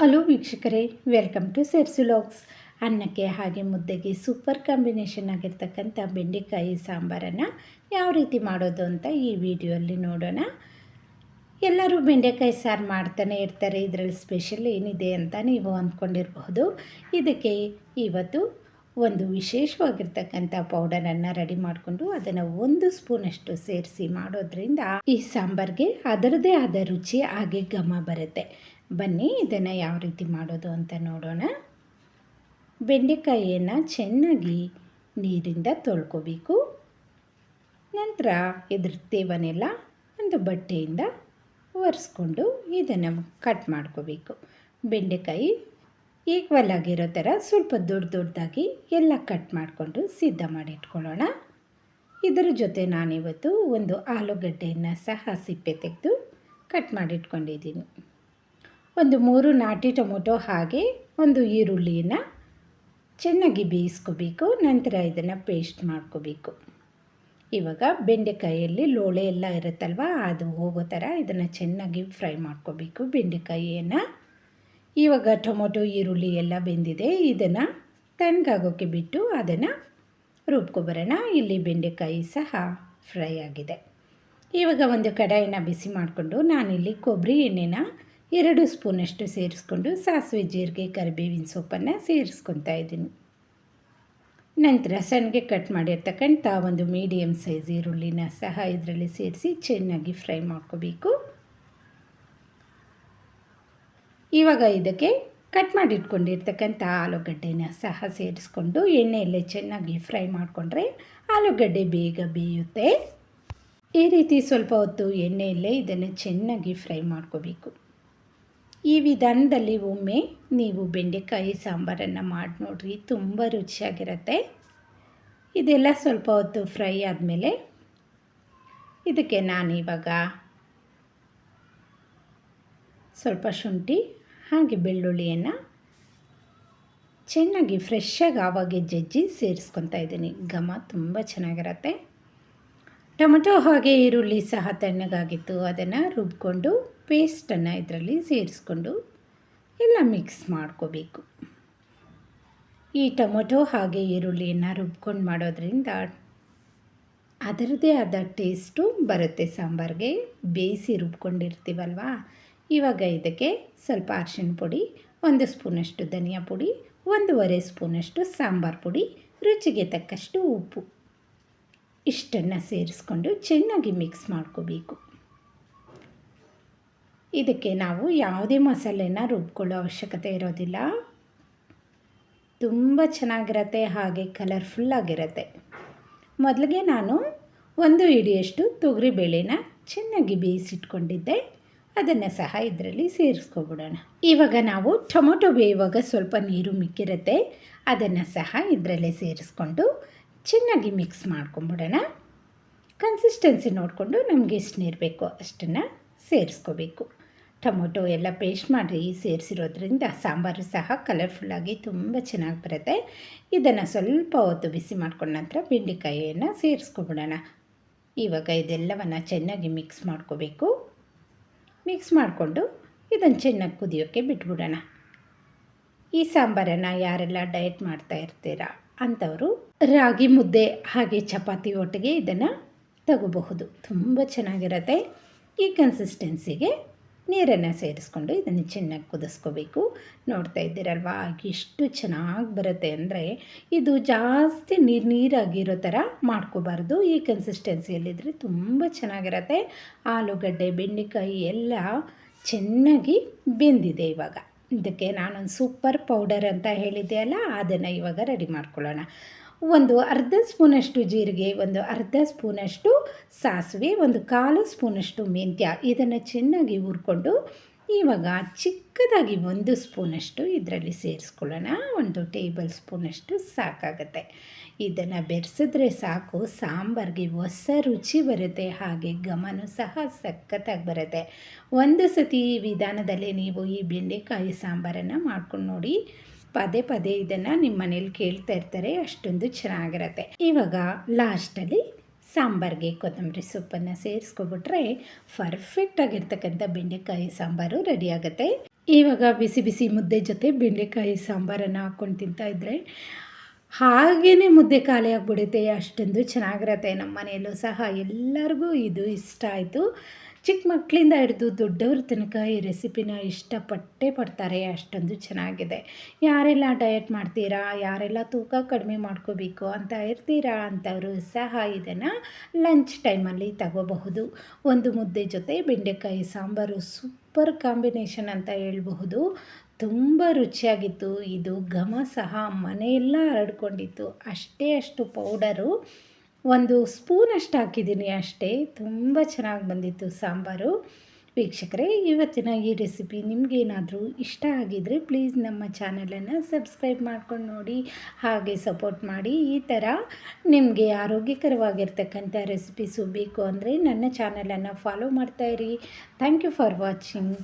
Hello ವೀಕ್ಷಕರೇ, welcome to ಸೆರ್ಸುಲಾಗ್ಸ್ ಅನ್ನಕ್ಕೆ ಹಾಗೆ ಮುದ್ದೆಗೆ ಸೂಪರ್ ಕಾಂಬಿನೇಷನ್ ಆಗಿರ್ತಕ್ಕಂಥ ಬೆಂಡೆಕಾಯಿ ಸಾಂಬಾರನ್ನು ಯಾವ ರೀತಿ ಮಾಡೋದು ಅಂತ ಈ ವಿಡಿಯೋಲ್ಲಿ ನೋಡೋಣ. ಎಲ್ಲರೂ ಬೆಂಡೆಕಾಯಿ ಸಾರು ಮಾಡ್ತಾನೆ ಇರ್ತಾರೆ, ಇದರಲ್ಲಿ ಸ್ಪೆಷಲ್ ಏನಿದೆ ಅಂತ ನೀವು ಅಂದ್ಕೊಂಡಿರಬಹುದು ಇದಕ್ಕೆ ಇವತ್ತು ಒಂದು ವಿಶೇಷವಾಗಿರ್ತಕ್ಕಂಥ ಪೌಡರನ್ನು ರೆಡಿ ಮಾಡಿಕೊಂಡು ಅದನ್ನು ಒಂದು ಸ್ಪೂನಷ್ಟು ಸೇರಿಸಿ ಮಾಡೋದ್ರಿಂದ ಈ ಸಾಂಬಾರ್ಗೆ ಅದರದೇ ಆದ ರುಚಿ ಹಾಗೆ ಘಮ ಬರುತ್ತೆ. ಬನ್ನಿ ಇದನ್ನು ಯಾವ ರೀತಿ ಮಾಡೋದು ಅಂತ ನೋಡೋಣ. ಬೆಂಡೆಕಾಯಿಯನ್ನು ಚೆನ್ನಾಗಿ ನೀರಿಂದ ತೊಳ್ಕೊಬೇಕು. ನಂತರ ಇದ್ರ ತೇವನೆಲ್ಲ ಒಂದು ಬಟ್ಟೆಯಿಂದ ಒರೆಸ್ಕೊಂಡು ಇದನ್ನು ಕಟ್ ಮಾಡ್ಕೋಬೇಕು. ಬೆಂಡೆಕಾಯಿ ಈಕ್ವಲ್ ಆಗಿರೋ ಥರ ಸ್ವಲ್ಪ ದೊಡ್ಡ ದೊಡ್ಡದಾಗಿ ಎಲ್ಲ ಕಟ್ ಮಾಡಿಕೊಂಡು ಸಿದ್ಧ ಮಾಡಿ ಇಟ್ಕೊಳ್ಳೋಣ. ಇದರ ಜೊತೆ ನಾನಿವತ್ತು ಒಂದು ಆಲೂಗಡ್ಡೆಯನ್ನು ಸಹ ಸಿಪ್ಪೆ ತೆಗೆದು ಕಟ್ ಮಾಡಿಟ್ಕೊಂಡಿದ್ದೀನಿ ಒಂದು ಮೂರು ನಾಟಿ ಟೊಮೊಟೊ ಹಾಗೆ ಒಂದು ಈರುಳ್ಳಿಯನ್ನು ಚೆನ್ನಾಗಿ ಬೇಯಿಸ್ಕೋಬೇಕು, ನಂತರ ಇದನ್ನು ಪೇಸ್ಟ್ ಮಾಡ್ಕೋಬೇಕು. ಇವಾಗ ಬೆಂಡೆಕಾಯಿಯಲ್ಲಿ ಲೋಳೆ ಎಲ್ಲ ಇರುತ್ತಲ್ವ, ಅದು ಹೋಗೋ ಥರ ಇದನ್ನು ಚೆನ್ನಾಗಿ ಫ್ರೈ ಮಾಡ್ಕೋಬೇಕು, ಬೆಂಡೆಕಾಯಿಯನ್ನು. ಇವಾಗ ಟೊಮೊಟೊ, ಈರುಳ್ಳಿ ಎಲ್ಲ ಬೆಂದಿದೆ. ಇದನ್ನು ತಣ್ಣಗಾಗೋಕ್ಕೆ ಬಿಟ್ಟು ಅದನ್ನು ರುಬ್ಕೊಬರೋಣ. ಇಲ್ಲಿ ಬೆಂಡೆಕಾಯಿ ಸಹ ಫ್ರೈ ಆಗಿದೆ. ಇವಾಗ ಒಂದು ಕಡಾಯಿನ ಬಿಸಿ ಮಾಡಿಕೊಂಡು ನಾನಿಲ್ಲಿ ಕೊಬ್ಬರಿ ಎಣ್ಣೆನ ಎರಡು ಸ್ಪೂನಷ್ಟು ಸೇರಿಸ್ಕೊಂಡು ಸಾಸಿವೆ ಜೀರಿಗೆ, ಕರಿಬೇವಿನ ಸೊಪ್ಪನ್ನು ಸೇರಿಸ್ಕೊತಾ ಇದ್ದೀನಿ. ನಂತರ ಸಣ್ಣಗೆ ಕಟ್ ಮಾಡಿರ್ತಕ್ಕಂಥ ಒಂದು ಮೀಡಿಯಮ್ ಸೈಜ್ ಈರುಳ್ಳಿನ ಸಹ ಇದರಲ್ಲಿ ಸೇರಿಸಿ ಚೆನ್ನಾಗಿ ಫ್ರೈ ಮಾಡ್ಕೋಬೇಕು. ಇವಾಗ ಇದಕ್ಕೆ ಕಟ್ ಮಾಡಿಟ್ಕೊಂಡಿರ್ತಕ್ಕಂಥ ಆಲೂಗಡ್ಡೆನ ಸಹ ಸೇರಿಸ್ಕೊಂಡು ಎಣ್ಣೆಯಲ್ಲೇ ಚೆನ್ನಾಗಿ ಫ್ರೈ ಮಾಡಿಕೊಂಡ್ರೆ ಆಲೂಗಡ್ಡೆ ಬೇಗ ಬೇಯುತ್ತೆ. ಈ ರೀತಿ ಸ್ವಲ್ಪ ಹೊತ್ತು ಎಣ್ಣೆಯಲ್ಲೇ ಇದನ್ನು ಚೆನ್ನಾಗಿ ಫ್ರೈ ಮಾಡ್ಕೋಬೇಕು. ಈ ವಿಧಾನದಲ್ಲಿ ಒಮ್ಮೆ ನೀವು ಬೆಂಡೆಕಾಯಿ ಸಾಂಬಾರನ್ನು ಮಾಡಿ ನೋಡ್ರಿ, ತುಂಬ ರುಚಿಯಾಗಿರುತ್ತೆ. ಇದೆಲ್ಲ ಸ್ವಲ್ಪ ಹೊತ್ತು ಫ್ರೈ ಆದಮೇಲೆ ಇದಕ್ಕೆ ನಾನಿವಾಗ ಸ್ವಲ್ಪ ಶುಂಠಿ ಹಾಗೆ ಬೆಳ್ಳುಳ್ಳಿಯನ್ನು ಚೆನ್ನಾಗಿ ಫ್ರೆಶ್ಶಾಗಿ ಆವಾಗೆ ಜಜ್ಜಿ ಸೇರಿಸ್ಕೊತಾ ಇದ್ದೀನಿ. ಘಮ ತುಂಬ ಚೆನ್ನಾಗಿರತ್ತೆ. ಟೊಮೆಟೊ ಹಾಗೆ ಈರುಳ್ಳಿ ಸಹ ತಣ್ಣಗಾಗಿತ್ತು. ಅದನ್ನು ರುಬ್ಕೊಂಡು ಪೇಸ್ಟನ್ನು ಇದರಲ್ಲಿ ಸೇರಿಸ್ಕೊಂಡು ಎಲ್ಲ ಮಿಕ್ಸ್ ಮಾಡ್ಕೋಬೇಕು. ಈ ಟೊಮೊಟೊ ಹಾಗೆ ಈರುಳ್ಳಿಯನ್ನು ರುಬ್ಕೊಂಡು ಮಾಡೋದ್ರಿಂದ ಅದರದೇ ಆದ ಟೇಸ್ಟು ಬರುತ್ತೆ ಸಾಂಬಾರಿಗೆ. ಬೇಯಿಸಿ ರುಬ್ಕೊಂಡಿರ್ತೀವಲ್ವ? ಇವಾಗ ಇದಕ್ಕೆ ಸ್ವಲ್ಪ ಅರಿಶಿಣ ಪುಡಿ, ಒಂದು ಸ್ಪೂನಷ್ಟು ಧನಿಯಾ ಪುಡಿ, ಒಂದೂವರೆ ಸ್ಪೂನಷ್ಟು ಸಾಂಬಾರು ಪುಡಿ, ರುಚಿಗೆ ತಕ್ಕಷ್ಟು ಉಪ್ಪು. ಇಷ್ಟನ್ನು ಸೇರಿಸ್ಕೊಂಡು ಚೆನ್ನಾಗಿ ಮಿಕ್ಸ್ ಮಾಡ್ಕೋಬೇಕು. ಇದಕ್ಕೆ ನಾವು ಯಾವುದೇ ಮಸಾಲೆನ ರುಬ್ಕೊಳ್ಳೋ ಅವಶ್ಯಕತೆ ಇರೋದಿಲ್ಲ. ತುಂಬ ಚೆನ್ನಾಗಿರತ್ತೆ, ಹಾಗೆ ಕಲರ್ಫುಲ್ಲಾಗಿರತ್ತೆ ಮೊದಲಿಗೆ ನಾನು ಒಂದು ಹಿಡಿಯಷ್ಟು ತೊಗರಿಬೇಳೆನ ಚೆನ್ನಾಗಿ ಬೇಯಿಸಿಟ್ಕೊಂಡಿದ್ದೆ. ಅದನ್ನು ಸಹ ಇದರಲ್ಲಿ ಸೇರಿಸ್ಕೊಬಿಡೋಣ. ಇವಾಗ ನಾವು ಟೊಮೊಟೊ ಬೇಯುವಾಗ ಸ್ವಲ್ಪ ನೀರು ಮಿಕ್ಕಿರುತ್ತೆ. ಅದನ್ನು ಸಹ ಇದರಲ್ಲೇ ಸೇರಿಸ್ಕೊಂಡು ಚೆನ್ನಾಗಿ ಮಿಕ್ಸ್ ಮಾಡ್ಕೊಂಬಿಡೋಣ. ಕನ್ಸಿಸ್ಟೆನ್ಸಿ ನೋಡಿಕೊಂಡು ನಮಗೆ ಎಷ್ಟು ನೀರು ಬೇಕೋ ಅಷ್ಟನ್ನು ಸೇರಿಸ್ಕೋಬೇಕು. ಟೊಮೊಟೊ ಎಲ್ಲ ಪೇಸ್ಟ್ ಮಾಡಿ ಸೇರಿಸಿರೋದ್ರಿಂದ ಸಾಂಬಾರು ಸಹ ಕಲರ್ಫುಲ್ಲಾಗಿ ತುಂಬ ಚೆನ್ನಾಗಿ ಬರುತ್ತೆ. ಇದನ್ನು ಸ್ವಲ್ಪ ಹೊತ್ತು ಬಿಸಿ ಮಾಡ್ಕೊಂಡ ನಂತರ ಬೆಂಡೆಕಾಯಿಯನ್ನು ಸೇರಿಸ್ಕೊಬಿಡೋಣ. ಇವಾಗ ಇದೆಲ್ಲವನ್ನು ಚೆನ್ನಾಗಿ ಮಿಕ್ಸ್ ಮಾಡ್ಕೋಬೇಕು. ಮಿಕ್ಸ್ ಮಾಡಿಕೊಂಡು ಇದನ್ನು ಚೆನ್ನಾಗಿ ಕುದಿಯೋಕ್ಕೆ ಬಿಟ್ಬಿಡೋಣ. ಈ ಸಾಂಬಾರನ್ನು ಯಾರೆಲ್ಲ ಡಯಟ್ ಮಾಡ್ತಾ ಇರ್ತೀರಾ ಅಂಥವರು ರಾಗಿ ಮುದ್ದೆ ಹಾಗೆ ಚಪಾತಿ ಒಟ್ಟಿಗೆ ಇದನ್ನು ತಗೋಬಹುದು. ತುಂಬ ಚೆನ್ನಾಗಿರುತ್ತೆ. ಈ ಕನ್ಸಿಸ್ಟೆನ್ಸಿಗೆ ನೀರನ್ನು ಸೇರಿಸ್ಕೊಂಡು ಇದನ್ನು ಚೆನ್ನಾಗಿ ಕುದಿಸ್ಕೋಬೇಕು. ನೋಡ್ತಾ ಇದ್ದೀರಲ್ವಾ? ಎಷ್ಟು ಚೆನ್ನಾಗಿ ಬರುತ್ತೆ ಅಂದರೆ ಇದು ಜಾಸ್ತಿ ನೀರು ನೀರಾಗಿರೋ ಥರ ಮಾಡ್ಕೋಬಾರ್ದು. ಈ ಕನ್ಸಿಸ್ಟೆನ್ಸಿಯಲ್ಲಿದ್ದರೆ ತುಂಬ ಚೆನ್ನಾಗಿರುತ್ತೆ. ಆಲೂಗಡ್ಡೆ, ಬೆಂಡೆಕಾಯಿ ಎಲ್ಲ ಚೆನ್ನಾಗಿ ಬೆಂದಿದೆ ಇವಾಗ. ಇದಕ್ಕೆ ನಾನೊಂದು ಸೂಪರ್ ಪೌಡರ್ ಅಂತ ಹೇಳಿದ್ದೆ ಅಲ್ಲ? ಅದನ್ನು ಇವಾಗ ರೆಡಿ ಮಾಡ್ಕೊಳ್ಳೋಣ. ಒಂದು ಅರ್ಧ ಸ್ಪೂನಷ್ಟು ಜೀರಿಗೆ, ಒಂದು ಅರ್ಧ ಸ್ಪೂನಷ್ಟು ಸಾಸಿವೆ, ಒಂದು ಕಾಲು ಸ್ಪೂನಷ್ಟು ಮೆಂತ್ಯ. ಇದನ್ನು ಚೆನ್ನಾಗಿ ಹುರ್ಕೊಂಡು ಇವಾಗ ಚಿಕ್ಕದಾಗಿ ಒಂದು ಸ್ಪೂನಷ್ಟು ಇದರಲ್ಲಿ ಸೇರಿಸ್ಕೊಳ್ಳೋಣ. ಒಂದು ಟೇಬಲ್ ಸ್ಪೂನಷ್ಟು ಸಾಕಾಗತ್ತೆ. ಇದನ್ನು ಬೆರೆಸಿದ್ರೆ ಸಾಕು. ಸಾಂಬಾರಿಗೆ ಹೊಸ ರುಚಿ ಬರುತ್ತೆ, ಹಾಗೆ ಗಮನ ಸಹ ಸಖತ್ತಾಗಿ ಬರುತ್ತೆ. ಒಂದು ಸತಿ ಈ ವಿಧಾನದಲ್ಲಿ ನೀವು ಈ ಬೆಂಡೆಕಾಯಿ ಸಾಂಬಾರನ್ನು ಮಾಡ್ಕೊಂಡು ನೋಡಿ. ಪದೇ ಪದೇ ಇದನ್ನು ನಿಮ್ಮ ಮನೇಲಿ ಕೇಳ್ತಾ ಇರ್ತಾರೆ, ಅಷ್ಟೊಂದು ಚೆನ್ನಾಗಿರತ್ತೆ. ಇವಾಗ ಲಾಸ್ಟಲ್ಲಿ ಸಾಂಬಾರಿಗೆ ಕೊತ್ತಂಬರಿ ಸೊಪ್ಪನ್ನು ಸೇರಿಸ್ಕೊಬಿಟ್ರೆ ಪರ್ಫೆಕ್ಟ್ ಆಗಿರ್ತಕ್ಕಂಥ ಬೆಂಡೆಕಾಯಿ ಸಾಂಬಾರು ರೆಡಿ ಆಗುತ್ತೆ. ಇವಾಗ ಬಿಸಿ ಬಿಸಿ ಮುದ್ದೆ ಜೊತೆ ಬೆಂಡೆಕಾಯಿ ಸಾಂಬಾರನ್ನು ಹಾಕ್ಕೊಂಡು ತಿಂತಾಯಿದ್ರೆ ಹಾಗೇ ಮುದ್ದೆ ಖಾಲಿ ಆಗಿಬಿಡುತ್ತೆ, ಅಷ್ಟೊಂದು ಚೆನ್ನಾಗಿರತ್ತೆ. ನಮ್ಮ ಮನೆಯಲ್ಲೂ ಸಹ ಎಲ್ಲರಿಗೂ ಇದು ಇಷ್ಟ ಆಯಿತು. ಚಿಕ್ಕ ಮಕ್ಕಳಿಂದ ಹಿಡಿದು ದೊಡ್ಡವ್ರ ತನಕ ಈ ರೆಸಿಪಿನ ಇಷ್ಟಪಟ್ಟೇ ಪಡ್ತಾರೆ, ಅಷ್ಟೊಂದು ಚೆನ್ನಾಗಿದೆ. ಯಾರೆಲ್ಲ ಡಯಟ್ ಮಾಡ್ತೀರಾ, ಯಾರೆಲ್ಲ ತೂಕ ಕಡಿಮೆ ಮಾಡ್ಕೋಬೇಕು ಅಂತ ಇರ್ತೀರಾ ಅಂಥವರು ಸಹ ಇದನ್ನು ಲಂಚ್ ಟೈಮಲ್ಲಿ ತಗೋಬಹುದು. ಒಂದು ಮುದ್ದೆ ಜೊತೆ ಬೆಂಡೆಕಾಯಿ ಸಾಂಬಾರು ಸೂಪರ್ ಕಾಂಬಿನೇಷನ್ ಅಂತ ಹೇಳಬಹುದು. ತುಂಬ ರುಚಿಯಾಗಿತ್ತು. ಇದು ಘಮ ಸಹ ಮನೆಯೆಲ್ಲ ಹರಡ್ಕೊಂಡಿತ್ತು. ಅಷ್ಟೇ ಅಷ್ಟು ಪೌಡರು. ಒಂದು ಸ್ಪೂನಷ್ಟು ಹಾಕಿದ್ದೀನಿ ಅಷ್ಟೇ. ತುಂಬ ಚೆನ್ನಾಗಿ ಬಂದಿತ್ತು ಸಾಂಬಾರು. ವೀಕ್ಷಕರೇ, ಇವತ್ತಿನ ಈ ರೆಸಿಪಿ ನಿಮಗೇನಾದರೂ ಇಷ್ಟ ಆಗಿದರೆ ಪ್ಲೀಸ್ ನಮ್ಮ ಚಾನಲನ್ನು ಸಬ್ಸ್ಕ್ರೈಬ್ ಮಾಡ್ಕೊಂಡು ನೋಡಿ, ಹಾಗೆ ಸಪೋರ್ಟ್ ಮಾಡಿ. ಈ ಥರ ನಿಮಗೆ ಆರೋಗ್ಯಕರವಾಗಿರ್ತಕ್ಕಂಥ ರೆಸಿಪೀಸು ಬೇಕು ಅಂದರೆ ನನ್ನ ಚಾನಲನ್ನು ಫಾಲೋ ಮಾಡ್ತಾಯಿರಿ ಥ್ಯಾಂಕ್ ಯು ಫಾರ್ ವಾಚಿಂಗ್.